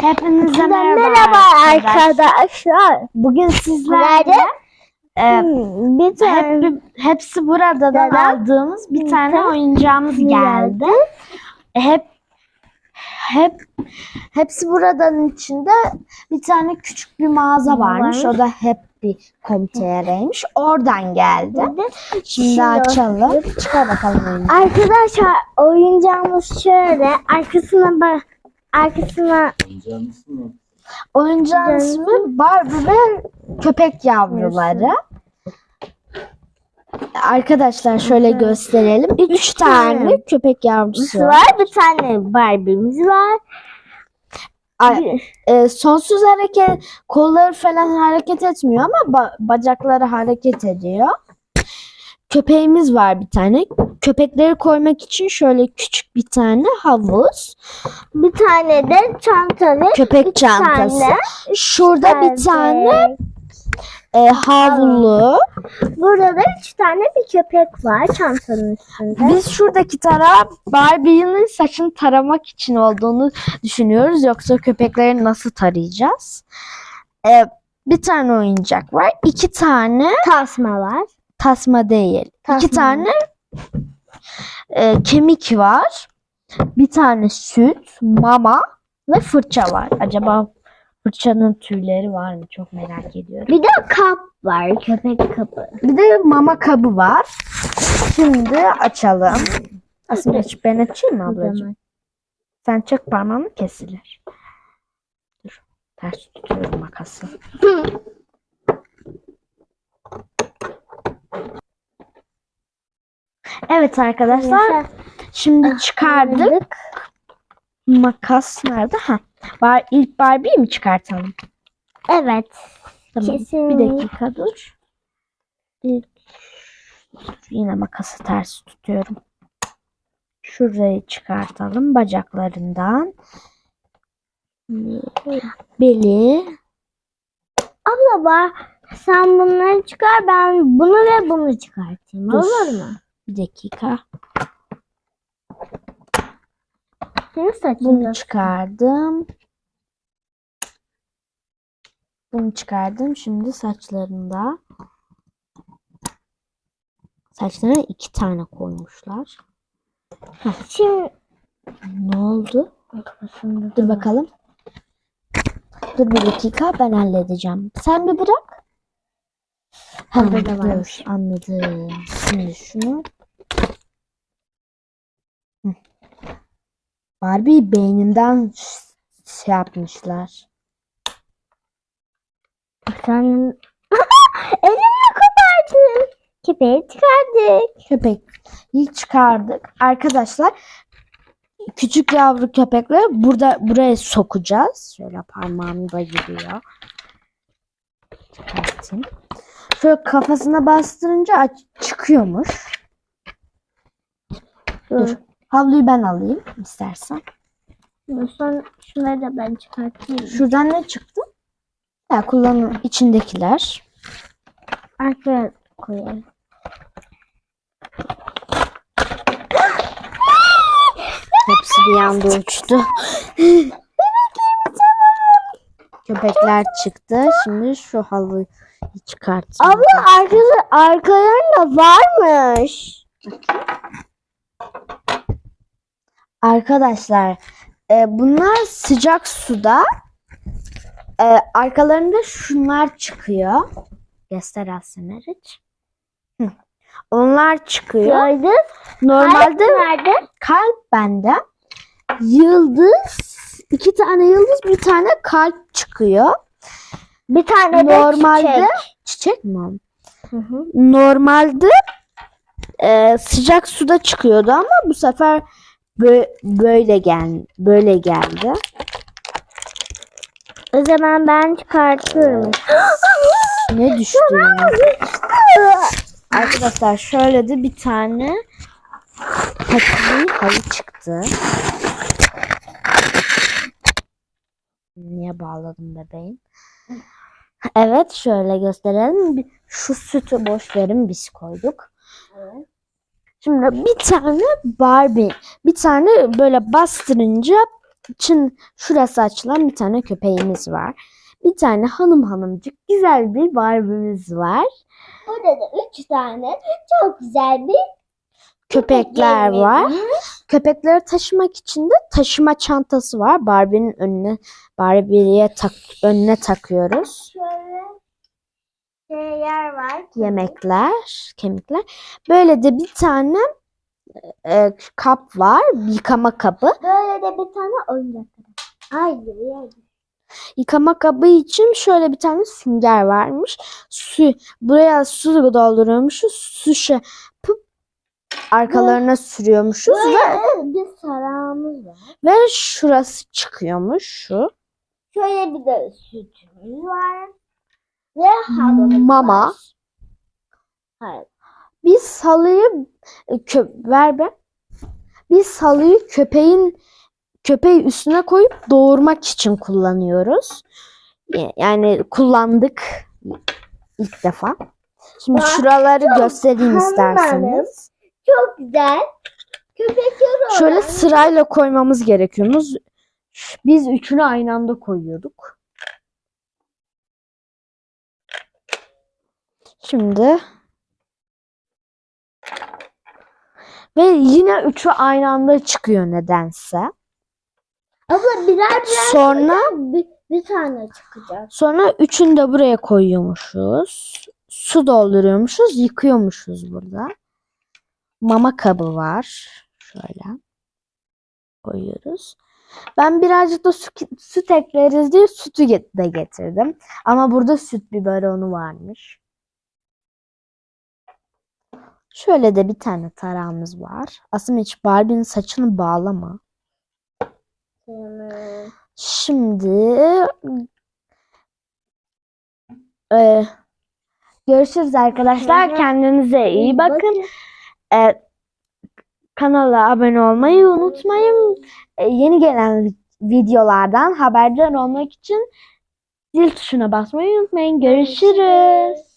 Hepinize merhaba, Merhaba arkadaşlar. Bugün sizlerle e, Hmm, bir tane hep, hepsi burada da aldığımız bir tane oyuncağımız geldi. Hep hep hepsi buradan içinde bir tane küçük bir mağaza varmış. O da hep bir komtereymiş. Oradan geldi. Şimdi, Şimdi açalım. Çıkar bakalım oyuncağı. Arkadaşlar oyuncağımız şöyle arkasına bak arkasına Oyuncağın Canım. ismi Barbie ve köpek yavruları. Arkadaşlar şöyle gösterelim. Üç, tane, tane. köpek yavrusu var. var bir tane Barbie'miz var. Ay, e, sonsuz hareket, kolları falan hareket etmiyor ama ba- bacakları hareket ediyor. Köpeğimiz var bir tane. Köpekleri koymak için şöyle küçük bir tane havuz. Bir tane de çantalı. Köpek Bir çantası. tane Şurada bir tane e, havlu. Burada da üç tane bir köpek var çantanın üstünde. Biz şuradaki tarağı Barbie'nin saçını taramak için olduğunu düşünüyoruz. Yoksa köpekleri nasıl tarayacağız? Ee, bir tane oyuncak var. iki tane tasma var. Tasma değil. Tasma. İki tane e, kemik var. Bir tane süt, mama ve fırça var. Acaba fırçanın tüyleri var mı? Çok merak ediyorum. Bir de kap var. Köpek kapı. Bir de mama kabı var. Şimdi açalım. Aslında aç, ben açayım mı ablacığım? Sen çek parmağını kesilir. Dur. Ters tutuyorum makası. Evet arkadaşlar. Şimdi çıkardık. Makas nerede? Ha. Bar ilk Barbie'yi mi çıkartalım? Evet. Tamam. Bir Kesinlikle. dakika dur. Bir- Yine makası ters tutuyorum. Şurayı çıkartalım bacaklarından. Beli. Abla bak sen bunları çıkar ben bunu ve bunu çıkartayım. Dur. Olur mu? Bir dakika. Bunu çıkardım. Bunu çıkardım. Şimdi saçlarında. Saçlarına iki tane koymuşlar. Şimdi Ne oldu? Dur bakalım. Dur bir dakika ben halledeceğim. Sen bir bırak. Ha, Burada varmış. anladım. Şimdi şunu. Hı. Barbie beyninden şey yapmışlar. Sen elimle kopardın. Köpeği çıkardık. Köpek ilk çıkardık. Arkadaşlar küçük yavru köpekleri burada buraya sokacağız. Şöyle parmağım da giriyor. Çıkartayım. Şöyle kafasına bastırınca aç- çıkıyormuş. Dur. Dur. Havluyu ben alayım istersen. Dur, Sonra şunları da ben çıkartayım. Şuradan ne çıktı? Ya kullanım içindekiler. Arkaya koyalım. Hepsi bir anda uçtu. Köpekler çıktı. Şimdi şu halıyı çıkartayım. Abla arkası arkalarında varmış. Arkadaşlar e, bunlar sıcak suda e, arkalarında şunlar çıkıyor. Göster Aslı Meriç. Hı. Onlar çıkıyor. Gördün? Normalde Nerede? kalp bende. Yıldız, iki tane yıldız, bir tane kalp çıkıyor. Bir tane de Normalde çiçek. Çiçek mi? Hı hı. Normalde e, sıcak suda çıkıyordu ama bu sefer bö- böyle gel böyle geldi. O zaman ben çıkartıyorum. Ne düştü? Arkadaşlar şöyle de bir tane patili halı çıktı. Niye bağladım bebeğim? Evet şöyle gösterelim. Şu sütü boş verin biz koyduk. Şimdi bir tane Barbie, bir tane böyle bastırınca için şurası açılan bir tane köpeğimiz var. Bir tane hanım hanımcık güzel bir Barbie'miz var. Burada da üç tane çok güzel bir Köpekler köpek var. Köpekleri taşımak için de taşıma çantası var. Barbie'nin önüne Barbie'ye tak, önüne takıyoruz. Şeyler var. Yemekler, kemikler. Böyle de bir tane e, kap var. Yıkama kabı. Böyle de bir tane oyuncak. Ay hayır. Yıkama kabı için şöyle bir tane sünger varmış. Su buraya su dolduruyormuşuz. Su şey yapıp arkalarına sürüyormuşuz ve bir sarağımız var. ve şurası çıkıyormuş şu. Şöyle bir de sütümüz var. Ve halımız Mama. var. Hayır. Biz salıyı e, kö ver be. Biz salıyı köpeğin köpeği üstüne koyup doğurmak için kullanıyoruz. Y- Yani kullandık ilk defa. Şimdi Bak, şuraları göstereyim hanım isterseniz. Çok güzel. Köpekler Şöyle sırayla koymamız gerekiyormuş. Biz üçünü aynı anda koyuyorduk. Şimdi ve yine üçü aynı anda çıkıyor nedense. Abla birer birer Sonra bir, bir tane çıkacak. sonra üçünü de buraya koyuyormuşuz. Su dolduruyormuşuz, yıkıyormuşuz burada. Mama kabı var. Şöyle koyuyoruz. Ben birazcık da su, süt ekleriz diye sütü de getirdim. Ama burada süt biberonu varmış. Şöyle de bir tane tarağımız var. Aslında hiç Barbie'nin saçını bağlama. Hmm. Şimdi e, görüşürüz arkadaşlar. Kendinize iyi bakın. E, kanala abone olmayı unutmayın. E, yeni gelen vi- videolardan haberdar olmak için zil tuşuna basmayı unutmayın. Görüşürüz.